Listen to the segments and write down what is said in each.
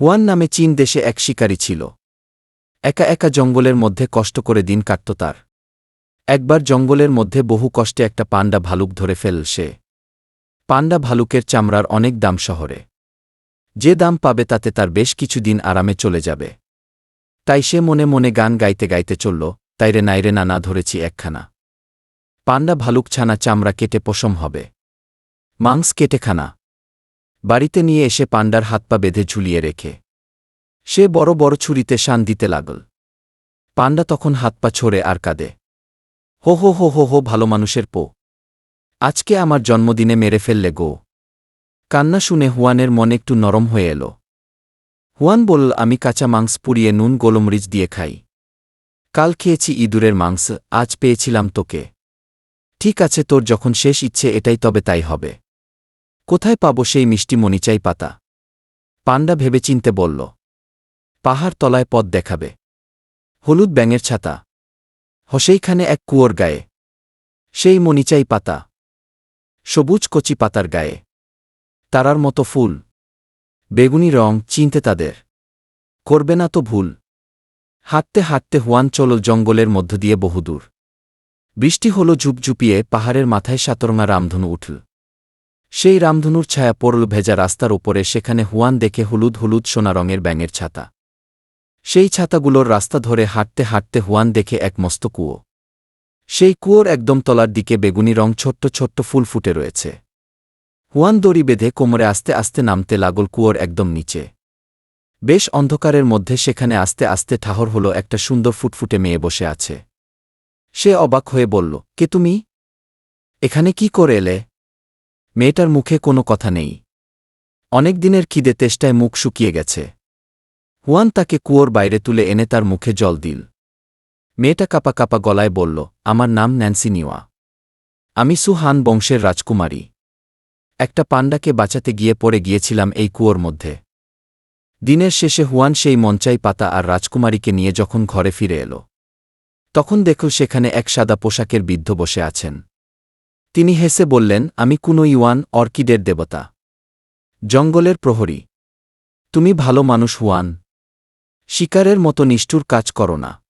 Juan নামে চীন দেশে এক শিকারী ছিল। একা একা জঙ্গলের মধ্যে কষ্ট করে দিন কাটত তার। একবার জঙ্গলের মধ্যে বহু কষ্টে একটা পান্ডা ভালুক ধরে ফেল সে। পান্ডা ভালুকের চামড়ার অনেক দাম শহরে। যে দাম পাবে তাতে তার বেশ কিছুদিন আরামে চলে যাবে। তাই সে মনে মনে গান গাইতে গাইতে চলল, তাই তাইরে নাইরে নানা, ধরেছি একখানা। পান্ডা ভালুক ছানা চামড়া কেটে পশম হবে। মাংস কেটে খানা। বাড়িতে নিয়ে এসে পাণ্ডার হাত পা বেঁধে ঝুলিয়ে রেখে। সে বড় বড় ছুরিতে শান দিতে লাগল। পাণ্ডা তখন হাত পা ছড়ে আর কাঁদে। হো হো হো হো হো, ভালো মানুষের পো। আজকে আমার জন্মদিনে মেরে ফেললে গো। কান্না শুনে হুয়ানের মন একটু নরম হয়ে এল। হুয়ান বলল, আমি কাঁচা মাংস পুড়িয়ে নুন, গোলমরিচ দিয়ে খাই। কাল খেয়েছি ইঁদুরের মাংস, আজ পেয়েছিলাম তোকে। ঠিক আছে, তোর যখন শেষ ইচ্ছে এটাই তবে তাই হবে। কোথায় পাব সেই মিষ্টি মনিচাই পাতা? পান্ডা ভেবেচিন্তে বলল, পাহাড় তলায় পথ দেখাবে। হলুদ ব্যাঙের ছাতা। হসেইখানে এক কুয়োর গায়ে। সেই মনিচাই পাতা। সবুজ কচি পাতার গায়ে। তারার মতো ফুল। বেগুনি রং চিনতে তাদের। করবে না তো ভুল। হাঁটতে হাঁটতে হুয়ান চল জঙ্গলের মধ্য দিয়ে বহুদূর। বৃষ্টি হল ঝুপঝুপিয়ে পাহাড়ের মাথায় সাতরঙা রামধনু উঠল। সেই রামধনুর ছায়া পড়ল ভেজা রাস্তার ওপরে সেখানে হুয়ান দেখে হলুদ হলুদ সোনা রঙের ব্যাঙের ছাতা। সেই ছাতাগুলোর রাস্তা ধরে হাঁটতে হাঁটতে হুয়ান দেখে এক মস্ত কুয়ো। সেই কুয়োর একদম তলার দিকে বেগুনি রং ছোট্ট ছোট্ট ফুল ফুটে রয়েছে। হুয়ান দড়ি বেঁধে কোমরে আস্তে আস্তে নামতে লাগল কুয়োর একদম নিচে। বেশ অন্ধকারের মধ্যে সেখানে আস্তে আস্তে ঠাহর হল একটা সুন্দর ফুটফুটে মেয়ে বসে আছে। সে অবাক হয়ে বলল, কে তুমি? এখানে কি করে এলে? মেয়েটার মুখে কোনো কথা নেই। অনেক দিনের খিদে তেষ্টায় মুখ শুকিয়ে গেছে। হুয়ান তাকে কুয়োর বাইরে তুলে এনে তার মুখে জল দিল। মেয়েটা কাপা কাপা গলায় বলল, আমার নাম ন্যান্সি নিওয়া। আমি সুহান বংশের রাজকুমারী। একটা পাণ্ডাকে বাঁচাতে গিয়ে পড়ে গিয়েছিলাম এই কুয়োর মধ্যে। দিনের শেষে হুয়ান সেই মঞ্চাই পাতা আর রাজকুমারীকে নিয়ে যখন ঘরে ফিরে এল, তখন দেখল সেখানে এক সাদা পোশাকের বৃদ্ধ বসে আছেন। তিনি হেসে বললেন, আমি কুনো ইওয়ান অর্কিডের দেবতা। জঙ্গলের প্রহরী। তুমি ভালো মানুষ, হুয়ান। শিকারের মতো নিষ্ঠুর কাজ করো না।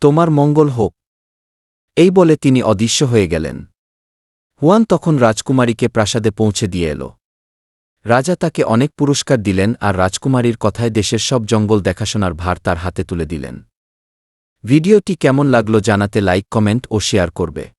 তোমার মঙ্গল হোক। এই বলে তিনি অদৃশ্য হয়ে গেলেন। হুয়ান তখন রাজকুমারীকে প্রাসাদে পৌঁছে দিয়ে এল। রাজা তাকে অনেক পুরস্কার দিলেন আর রাজকুমারীর কথায় দেশের সব জঙ্গল দেখাশোনার ভার তার হাতে তুলে দিলেন। ভিডিওটি কেমন লাগল জানাতে লাইক, কমেন্ট ও শেয়ার করবে।